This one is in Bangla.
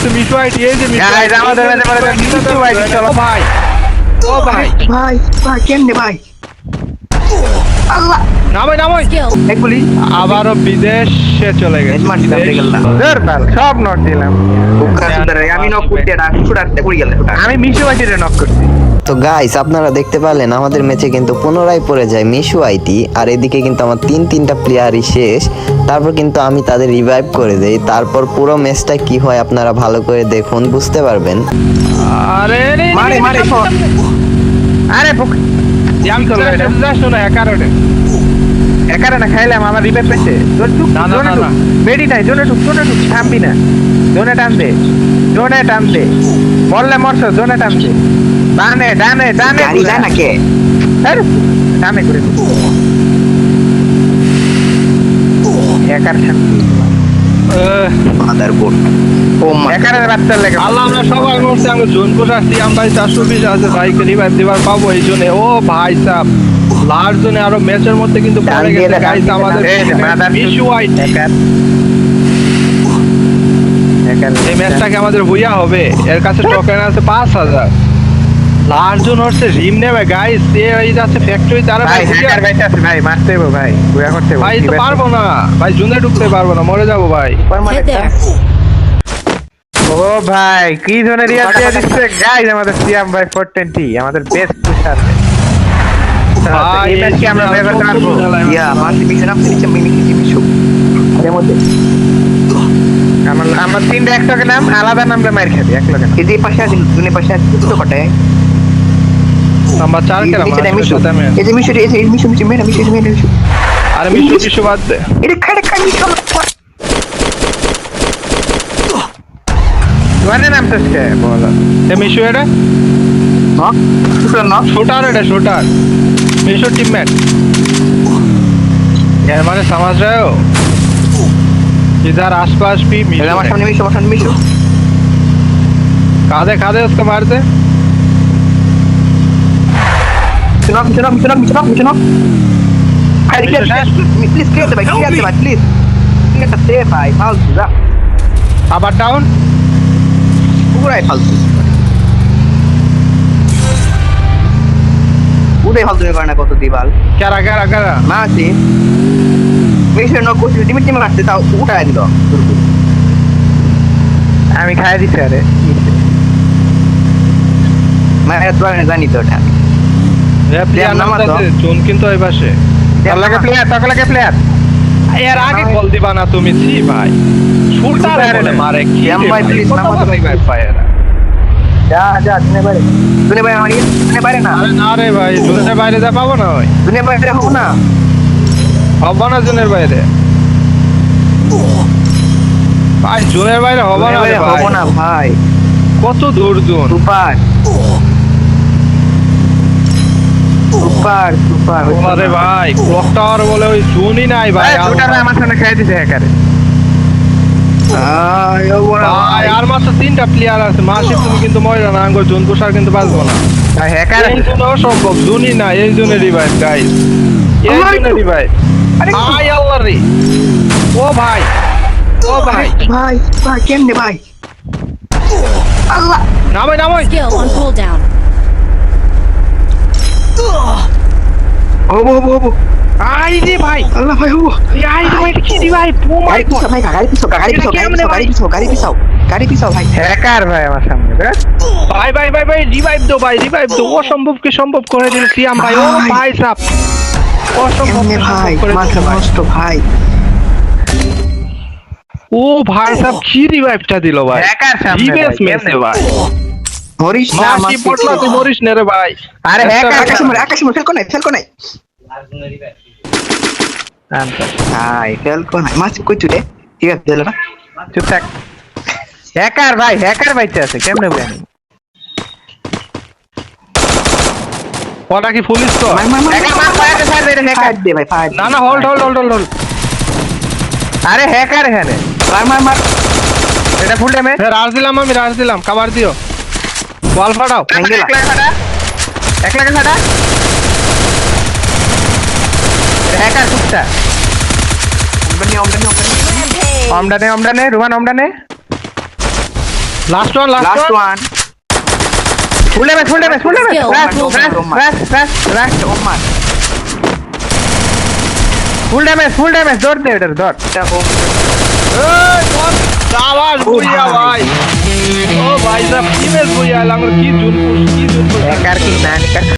আছে মিশু আইটি এই যে মিশু Guys, আইটি, আমাদের এই যে মাঝে মাঝে মিশু আইটি, চলো। ভাই ও ভাই ভাই। ভাই কেমনে ভাই? নামাই নামাই এক গুলি আবারও বিদেশে চলে গেছে মারছি না, বিদেশ। গেলাম। ধর বাল, সব নট দিলাম আমি নক করতে না ছুটাতে পড়ে গেল আমি মিশু বাটিরে নক করছি তো গাইস আপনারা দেখতে পারলেন আমাদের ম্যাচে কিন্তু পুনরায় পড়ে যায় মিশু আইটি আর এদিকে কিন্তু আমার তিন তিনটা প্লেয়ারই শেষ তারপর কিন্তু আমি তাদের রিভাইভ করে দেই তারপর পুরো ম্যাচটা কি হয় আপনারা ভালো করে দেখুন বুঝতে পারবেন আরে আরে বুক আমি চলো এটা। যাস না একারণে একারে না খাইলাম আমার রিপেট পেছে না, না, জোনে না। মেডি নাই জোনে টুক জোনে টুক থামবি না। জোনে টান দে জোনে টান দে বললে মরছ জোনে টান দে ডানে ডানে ডানে গাড়ি যায় না কে ডানে করে একার শান্তি। মাদার বোর্ড ও মা একারের বাচ্চার লেগে আল্লাহ আমরা সবাই মরছি আমি জোনপুর আসছি আমি ভাই চারশো বিশ আছে ভাইকে রিভাইভ দিবার পাবো এই জন্য ও ভাই সাহ লাস্ট জনে আরও ম্যাচের মধ্যে কিন্তু পড়ে গেছে গাইস আমাদের এই যে, মাদার মিশু আইটি একার একার এই ম্যাচটাকে আমাদের ভুইয়া হবে। এর কাছে টোকেন আছে পাঁচ হাজার। লাস্ট জন হচ্ছে রিম নেবে গাইস এ এই যাচ্ছে ফ্যাক্টরি তারা ভাই ভাই হ্যাকার বাইতে আছে ভাই মারতে হইব ভাই গুয়া করতে ভাই তো পারব না। ভাই জুনে ঢুকতে পারব না মরে যাব ভাই। ও ভাই কি ধরনের রিয়াল দিয়ে দিচ্ছে? গাইস আমাদের সিয়াম ভাই 420 আমাদের বেস্ট পুশার ভাই, এই ম্যাচ কি আমরা এই করতে পারব ইয়া মাসি মিশন আপনি নিচে কি মিশু। এর মধ্যে। আমার আমার তিনটা এক নাম আলাদা নামলে মার খাবি এক লগে নাম এই পাশে আছে দুনে পাশে আছে দুটো কটায় নাম্বার 4 কেন নিচে মিশু এই যে মিশু এই যে মিশু মিশু মেরা মিশু মেরা মিশু। আরে মিশু মিশু বাদ দে। এটা খাড়া খাড়া মিশু মানে নামতেছ কে বল। এ মিশু এটা? হ্যাঁ শুটার না শুটার এটা শুটার। মিশু টিমমেট यार माने समझ रहे इधर आसपास भी मिशु हमारे सामने मिशु हमारे सामने मिशु कहा दे कहा दे उसको मार Mishu knock Mishu knock Mishu knock Mishu knock Mishu knock ভাই ক্লিয়ার প্লিজ ক্লিয়ার দে ভাই ক্লিয়ার দে ভাই প্লিজ ক্লিয়ার দে ভাই ফালতু যা আবার ডাউন পুরাই ফালতু উদয় ফালতু করে না কত দিবাল কেরা কেরা কেরা না আছে মিশু নক করছি টিমে টিমে কাটতে তাও উঠায় দিল আমি খাই দিছি আরে মানে তো আমি জানি তো ওটা প্লেয়ার নাম। চুন কিন্তু এই পাশে। লাগে প্লেয়ার তোর প্লেয়ার এর আগে কল দিবা না তুমি ছি ভাই। শুটার বলে। মারে কি শ্যাম ভাই, ভাই, please, কথা নামাতো। ভাই যা যা দুনে বাইরে। দুনে বাইরে আমার দুনে বাইরে না। আরে না রে ভাই জুনের বাইরে যা পাবো না ভাই। দুনে বাইরে হব না। হব না জুনের বাইরে। ভাই জুনের বাইরে হব না রে বাইরে ভাই। হব না ভাই। কত দূর জুন। সুপার সুপার সুপার আরে ভাই ক্লক টাওয়ার বলে ওই জুনই নাই ভাই আর- আমার সামনে খাই দিছে হ্যাকারে ভাই আর মাত্র তিনটা প্লেয়ার আছে মাসিক তুমি কিন্তু ময়রা না আঙ্গুর জুন তুষার কিন্তু বাঁচবো না। ভাই হ্যাকার এই জন্য অসম্ভব জুনই না এই জন্য রিভাইভ গাইস এই জন্য রিভাইভ আরে আই আল্লাহ রে। ও ভাই ও ভাই। ভাই ভাই কেমনে ভাই? আল্লাহ। নামাই নামাই। Cooldown. হব হব হব। আই রে ভাই। আল্লাহ ভাই হব। আই রে ভাই কি রিভাইভ ও মাই গাড়ি। ভাই গাড়ি পিছাও গাড়ি পিছাও গাড়ি পিছাও গাড়ি পিছাও গাড়ি পিছাও ভাই। হ্যাকার ভাই আমার সামনে ভাই ভাই ভাই ভাই রিভাইভ দো ভাই রিভাইভ দো। অসম্ভবকে সম্ভব করে দিল সিয়াম ভাই? ও ভাই। ভাই সাপ অসম্ভব ভাই? মাথা নষ্ট ভাই। ও ভাই সাপ কি রিভাইভটা দিল ভাই? হ্যাকার সামনে রিভেন্স ভাই, মেসে ভাই? হরিশ না মাসি মাসি পটলা তুই মরিস নে রে ভাই। আরে হ্যাকার আকাশে মরে আকাশে মরে হাই ফেলকো নাই কই চুরে ঠিক আছে দিল না? চুপ থাক। হ্যাকার ভাই হ্যাকার বাইতে আছে কেমনে কি পুলিশ তো না না হোল্ড হোল্ড হোল্ড হোল্ড আরে হ্যাকার এখানে। মার মার মার। এটা ফুল ড্যামেজ হ্যাঁ দিলাম আমি রাজ দিলাম। খাবার দিও। বল ফাটাও। Angle এক লাখ ফাটা এক ফাটা হ্যাকার কুত্তা অমদানি অমদানি অমদানি Rampage. অমডানে অমডানে Ruman অমডানে last one last Last one one. Full damage full damage full damage Skill. Rush rush rush rush rush Omar. Full damage full damage দৌড় দে ওটার দৌড় এটা Omar. এই তোর আওয়াজ বুইয়া ভাই ও ভাই সাহেব কি মেস বুইয়া লাগল কি জুনপুর কি জুনপুর একার কি না